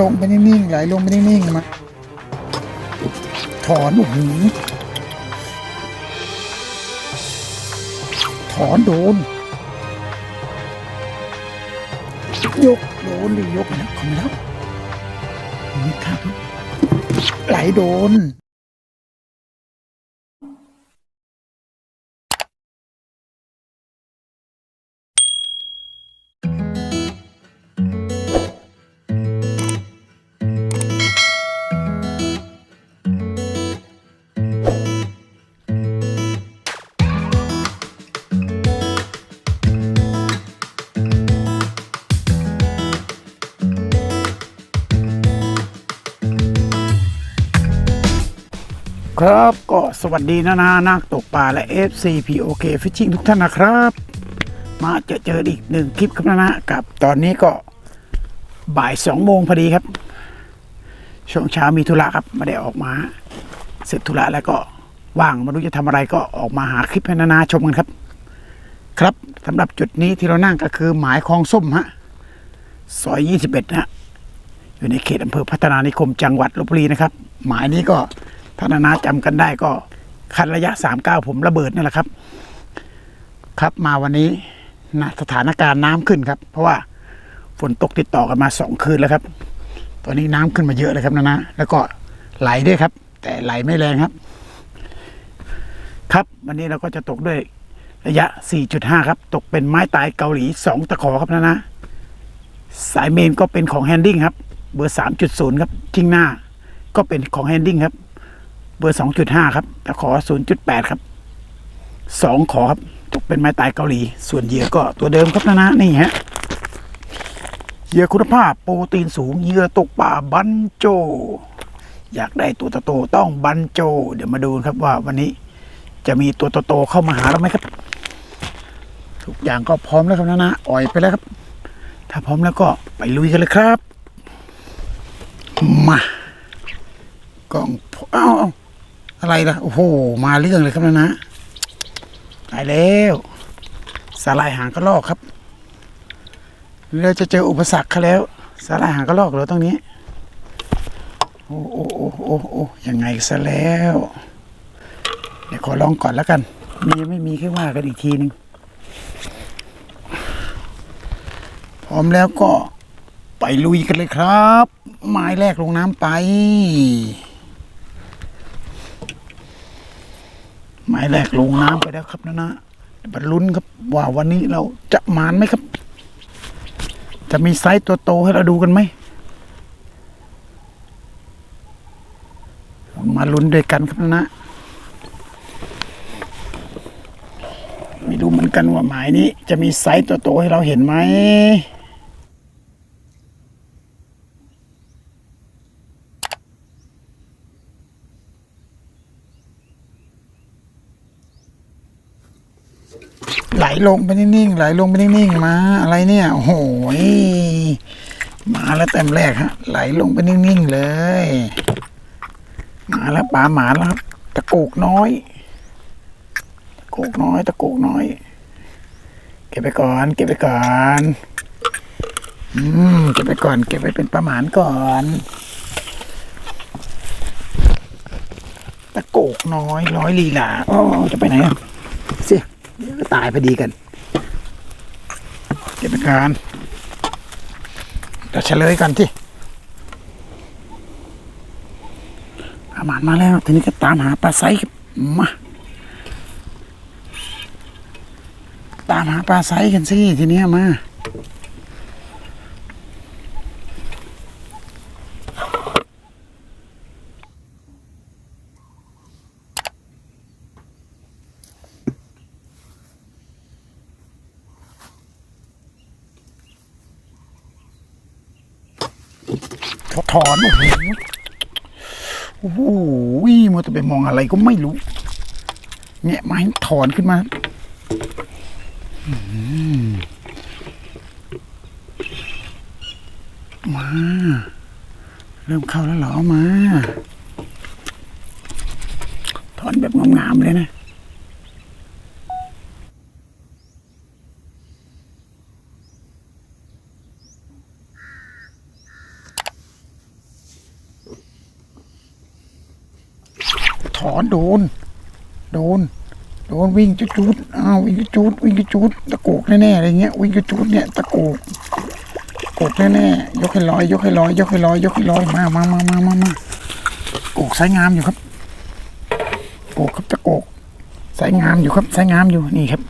ลงไปนิ่งๆไหลลงไปนิ่งๆมาถอนโอ้โหถอนโดน ยกโดนหรือยกนะคอมแล้วนี่ครับไหลโดน ครับก็สวัสดีนะนานักตกปลาและ FCPOK Fishing ทุกท่านนะครับ มาเจอเจออีกหนึ่งคลิปครับนะนะกับตอนนี้ก็บ่ายสองโมงพอดีครับ ช่วงเช้ามีธุระครับไม่ได้ออกมา เสร็จธุระแล้วก็ว่างไม่รู้จะทำอะไรก็ออกมาหาคลิปให้นานาชมกันครับ ครับสำหรับจุดนี้ที่เรานั่งก็คือหมายคลองส้มฮะซอย 21นะฮะอยู่ในเขตอำเภอพัฒนานิคมจังหวัดลบบุรีนะครับ หมายนี้ก็ ถ้านานาจำกันได้ก็คันระยะ39ผมระเบิดนี่แหละครับ ครับมาวันนี้นะสถานการณ์น้ำขึ้นครับ เพราะว่าฝนตกติดต่อกันมาสองคืนแล้วครับ ตอนนี้น้ำขึ้นมาเยอะเลยครับนานาแล้วก็ไหลด้วยครับ แต่ไหลไม่แรงครับ ครับวันนี้เราก็จะตกด้วยระยะ 4.5 ครับ ตกเป็นไม้ตายเกาหลี 2 ตะขอครับนะนะ สายเมนก็เป็นของแฮนดิ้งครับ เบอร์ 3.0 ครับทิ้งหน้า ก็เป็นของแฮนดิ้งครับ บอร์ 2.5 ครับตะขอ 0.8 ครับ 2 ขอครับตกเป็นไม้ตายเกาหลี ส่วนเหยื่อก็ตัวเดิมครับนะนะนี่ฮะเหยื่อคุณภาพโปรตีนสูงเหยื่อตกป่าบันโจ อยากได้ตัวโตๆต้องบันโจ เดี๋ยวมาดูครับว่าวันนี้จะมีตัวโตๆเข้ามาหาเราไหมครับทุกอย่างก็พร้อมแล้วครับนะนะอ่อยไปแล้วครับ ถ้าพร้อมแล้วก็ไปลุยกันเลยครับ มากล้องเอ้าเอา อะไรล่ะ โอ้โห มาเรื่องเลยครับนะนะตายแล้วสาลายหางกระลอกครับ เราจะเจออุปสรรคเขาแล้วสาลายหางกระลอกเหรอตรงนี้ โอ้โอ้โอ้โอ้โอ้ยังไงซะแล้ว เดี๋ยวขอลองก่อนแล้วกัน มีไม่มีแค่ว่ากันอีกทีนึงพร้อมแล้วก็ไปลุยกันเลยครับ ไม้แรกลงน้ำไป ไม้แรกลงน้ำไปแล้วครับนะนะบรรลุนครับว่าวันนี้เราจะมานไหมครับ จะมีไซส์ตัวโตให้เราดูกันไหมมาลุ้นด้วยกันครับนะนะไม่รู้เหมือนกันว่าหมายนี้ จะมีไซส์ตัวโตให้เราเห็นไหม ไหลลงไปนิ่งๆไหลลงไปนิ่งๆมาอะไรเนี่ยโอ้โหยมาแล้วเต็มแรกฮะ ไหลลงไปนิ่งๆเลย มาแล้วปลาหมาแล้วครับตะโกกน้อยตะโกกน้อยตะโกกน้อย เก็บไปก่อน เก็บไปก่อนอืมเก็บไปก่อน เก็บไว้เป็นปลาหมานก่อนตะโกกน้อยร้อยลีลาอ๋อจะไปไหนอะ ตายพอดีกัน เก็บไปก่อนเดี๋ยวเฉลยกันที่อาหมานมาแล้ว ทีนี้ก็ตามหาปลาไซค์มาตามหาปลาไซกันสิทีนี้มา ถอนโอ้โหโอ้โหมัวแต่ไปมองอะไรก็ไม่รู้ เนี่ยไม้ถอนขึ้นมามมาเริ่มเข้าแล้วเหรอมา ถอนแบบงามๆเลยนะ ม ถอนโดน โดน โดน วิ่งจุดจุดๆอ้าววิ่งจุดจุดวิ่งจุดจุดตะโกกแน่ๆอะไรเงี้ยวิ่งจุดจุดเนี่ยตะโกกโกกแน่ๆยกให้ลอยยกให้ลอยยกให้ลอยยกให้ลอยมามามามามามาโกกสายงามอยู่ครับโกกครับตะโกกสายงามอยู่ครับสายงามอยู่นี่ครับ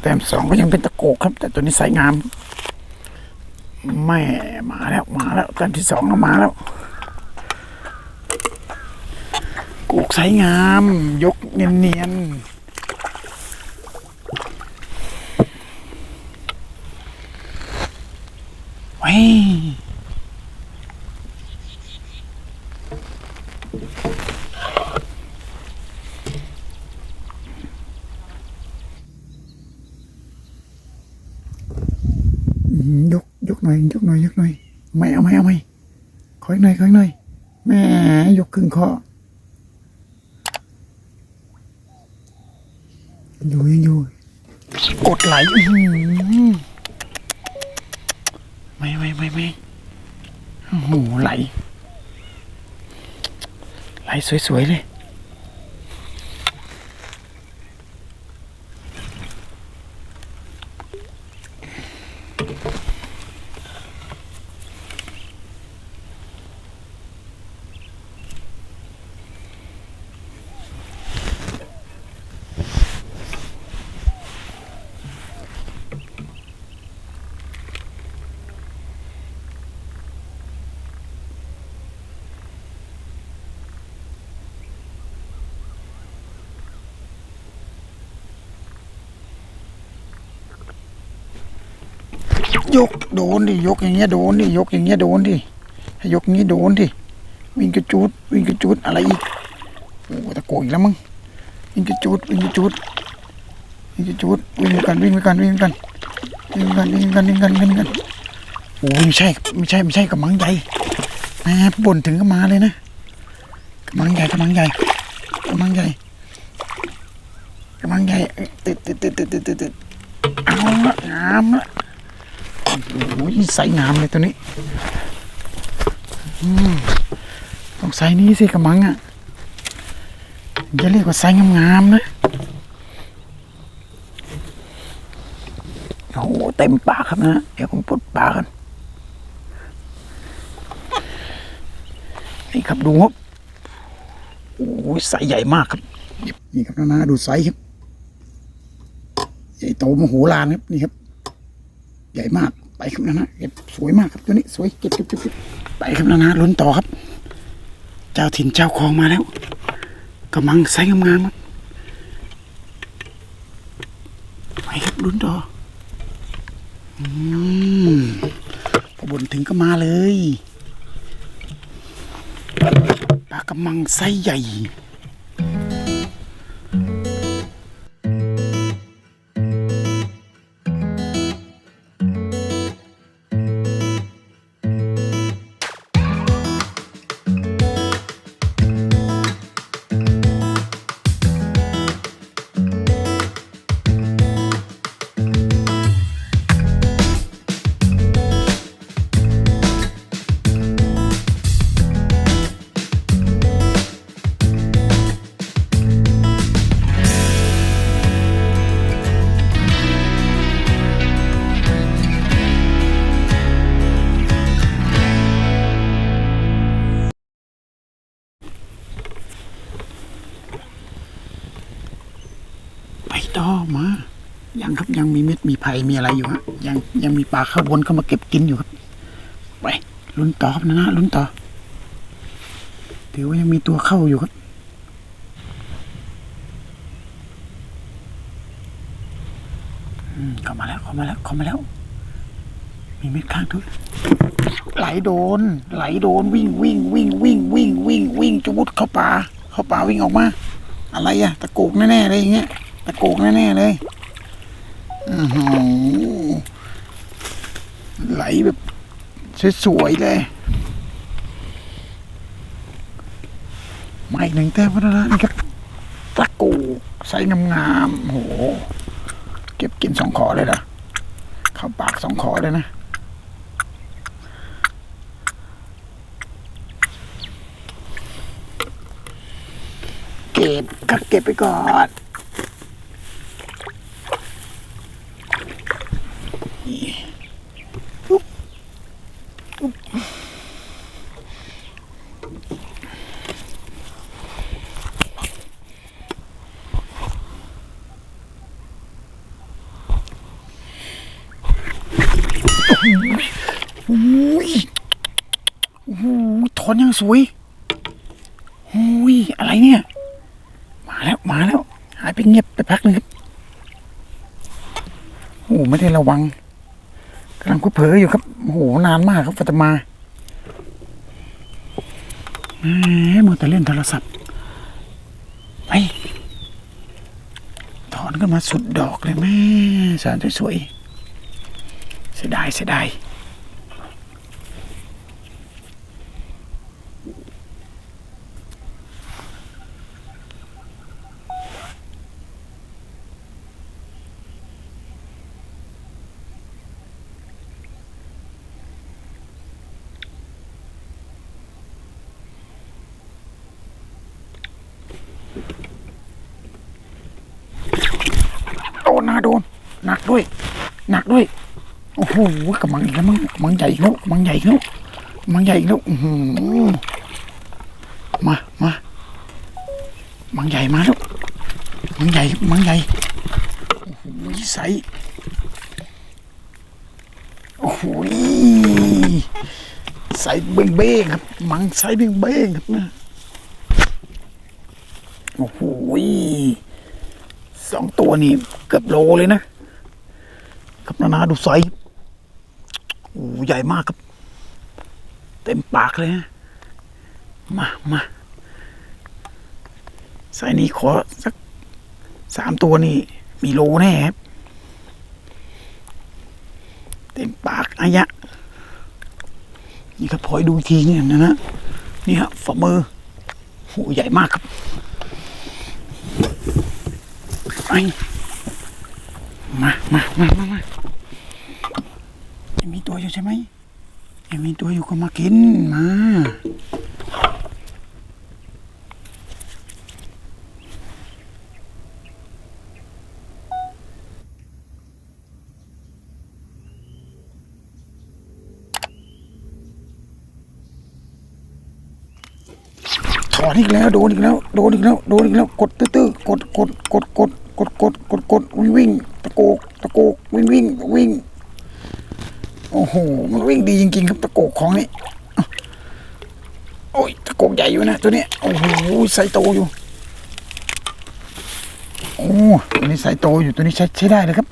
แต้มสองก็ยังเป็นตะโกกครับ แต่ตัวนี้สายงามไม่มาแล้วมาแล้วแต้มที่สองก็มาแล้วโกกสายงาม ยกเนียนๆไว้ ยอื้อหือยกยกหน่อยยกหน่อยยกหน่อยไม่เอาไม่เอาไม่ขออีกหน่อยขออีกหน่อยแม่ยกครึ่งข้ออยู่ยังอยู่ กดไหลอื้อหือไม่ไม่ไม่ไม่โอ้โหไหล ไหล สวยๆเลย ยกโดนดิยกอย่างเงี้ยโดนดิยกอย่างเงี้ยโดนดิให้ยกงี้โดนดิวิ่งกระจูดวิ่งกระจูดอะไรอีกโอ้ตะโกนอีกแล้วมึงวิ่งกระจูดวิ่งกระจูดวิ่งกระจูดวิ่งกันวิ่งกันวิ่งกันวิ่งกันวิ่งกันวิ่งกันวิ่งกันโอ้ไม่ใช่ไม่ใช่ไม่ใช่กระมังใหญ่แหมบ่นถึงก็มาเลยนะกระมังใหญ่กระมังใหญ่กระมังใหญ่กระมังใหญ่ติดติดติดติดติดติดติดเอาละงามละ โอ้ยใสงามเลยตัวนี้ต้องใส่นี้สิกระมังอะอย่าเรียกว่าใสงามๆนะ โอ้โหเต็มปากครับนะ เดี๋ยวผมปลดปากกัน นี่ครับดูครับโอ้ยไซส์ใหญ่มากครับ นี่ครับนะดูไซส์ครับ ใหญ่โตมโหฬารครับ นี่ครับ ใหญ่มาก ไปครับนะนะเก็บสวยมากครับตัวนี้สวยเก็บเก็บเก็บไปครับนะนะลุ้นต่อครับ เจ้าถิ่นเจ้าคลองมาแล้วกำลังไซส์งามๆครับไปครับลุ้นต่ออืมพอบนถึงก็มาเลยปลากระมังไซส์ใหญ่ มีเม็ดมีไผ่มีอะไรอยู่ฮะยังยังมีปลาเข้าวนเข้ามาเก็บกินอยู่ครับไปลุ้นต่อครับนะนะลุ้นต่อถือว่ายังมีตัวเข้าอยู่ครับอืมเข้ามาแล้วเข้ามาแล้วเข้ามาแล้ว มีเม็ดข้างทุกไหลโดน ไหลโดนวิ่งวิ่งวิ่งวิ่งวิ่งวิ่งวิ่งจะมุดเข้าป่าเข้าป่าวิ่งออกมา อะไรอะตะโกกแน่ๆเลยอย่างเงี้ยตะโกกแน่ๆเลย อือหือไหลแบบสวยๆเลยมาอีกหนึ่งแต้มพัฒนนี่ครับตะกกใส่งามๆโห เก็บกินสองขอเลยนะเข้าปากสองขอเลยนะอก็บก็เก็บไปก่อน อุ้ยโอ้โหถอนยังสวยโอ้ยอะไรเนี่ย มาแล้วมาแล้ว หายไปเงียบไปพักหนึงครับโอ้ไม่ได้ระวังกำลังคุเผลออยู่ครับโอ้โหนานมากครับฟัตมาแหมมัวแต่เล่นโทรศัพท์ไปถอนกันมาสุดดอกเลยแม่สารสวยๆเสียดายเสียดายโดนนะโดนหนักด้วย หนักด้วย โอ้โหกำมังอีกแล้วมั้งกำมังใหญ่อีกแล้วกำมังใหญ่อีกแล้วกำมังใหญ่อีกแล้วอือหือมามามังใหญ่มาแล้วมังใหญ่มังใหญ่โอ้โหใสโอ้โหใสเบ้งเบ้งครับมังใสเบ้งเบ้งครับนะโอ้โหสองตัวนี่เกือบโลเลยนะ ครับนานาดูไซส์ ใหญ่มากครับ เต็มปากเลยนะมามาไซนี้ขอสักสามตัวนี่ มีโลแน่ครับ เต็มปากอายะ นี่ครับพอยดูทีเนี่ยนะนะนี่ฮะฝ่ามือโอ้ใหญ่มากครับไปมามามามามา ยังมีตัวอยู่ใช่ไหมยังมีตัวอยู่ก็มากินมาถอนอีกแล้วโดนอีกแล้วโดนอีกแล้วโดนอีกแล้วกดตื้อๆกดกดกดกดกดกดกดกดวิ่งวิ่งตะโกกตะโกกวิ่งวิ่งวิ่ง โอ้โห มันวิ่งดีจริงๆครับตะโกกของนี่โอ้ยตะโกกใหญ่อยู่นะตัวนี้โอ้โหไซโตอยู่โอ้ตัวนี้ไซโตอยู่ตัวนี้ใช้ใช้ได้เลยครับ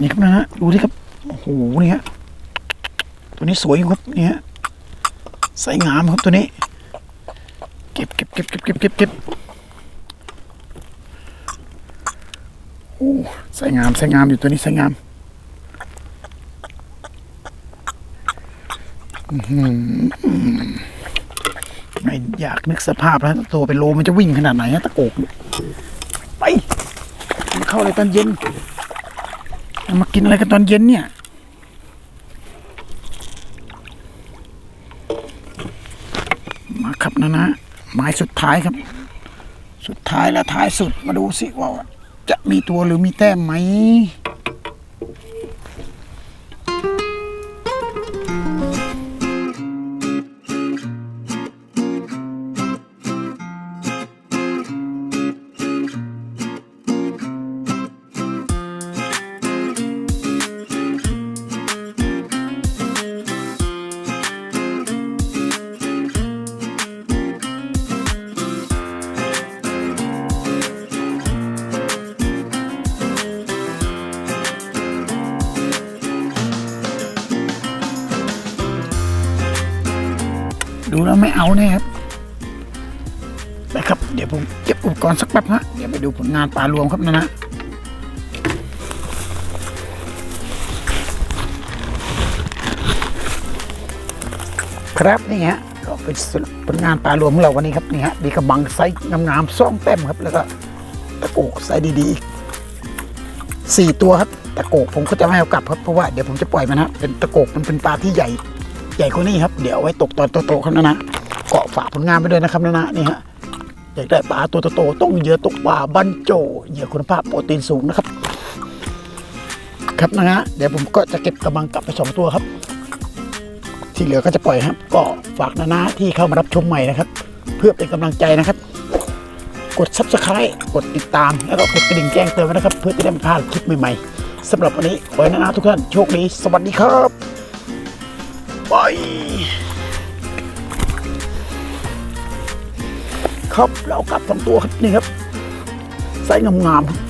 นี่ครับนะฮะดูดิครับโอ้โหนี่ฮะตัวนี้สวยอยู่ครับนี่ฮะไซงามครับตัวนี้ เก็บเก็บเก็บเก็บเก็บเก็บเก็บโอ้ใส่งามใส่งามอยู่ตัวนี้ใส่งามอื้อหือ ไม่อยากนึกสภาพแล้วตัวเป็นโลมันจะวิ่งขนาดไหนฮะตะโกกไปมาเข้าอะไรตอนเย็น มากินอะไรกันตอนเย็นเนี่ยมาครับนะนะหมายสุดท้ายครับ สุดท้ายและท้ายสุดมาดูสิว่าจะมีตัวหรือมีแต้มไหม แล้วไม่เอาแน่ครับนะครับ เดี๋ยวผมเก็บอุปกรณ์สักแป๊บฮะเดี๋ยวไปดูผลงานปลารวมครับนะนะครับนี่ฮะก็เป็นผลงานปลารวมของเราวันนี้ครับนี่ฮะมีกระบังไซส์งามๆซ่องแต้มครับแล้วก็ตะโกกไซส์ดีๆอีกสี่ตัวครับตะโกกผมก็จะไม่เอากลับครับเพราะว่าเดี๋ยวผมจะปล่อยมันนะเป็นตะโกกมันเป็นปลาที่ใหญ่ ใหญ่กว่านี้ครับ เดี๋ยวไว้ตกตอนโตๆครับนะนะเกาะฝากผลงานไปด้วยนะครับนะนะนี่ฮะอยากได้ปลาตัวโตๆต้องเหยื่อตกปลาบันโจเหยื่อคุณภาพโปรตีนสูงนะครับ ครับนะฮะเดี๋ยวผมก็จะเก็บกระมังกลับไปสองตัวครับ ที่เหลือก็จะปล่อยครับ ก็ฝากนานาที่เข้ามารับชมใหม่นะครับ เพื่อเป็นกำลังใจนะครับกด subscribe กดติดตาม แล้วก็กดกระดิ่งแจ้งเตือนไว้นะครับ เพื่อจะได้ไม่พลาดคลิปใหม่ๆสำหรับวันนี้ขอให้นานาทุกท่านโชคดี สวัสดีครับ ไป ครับเรากลับสองตัวครับนี่ครับไซส์งามๆ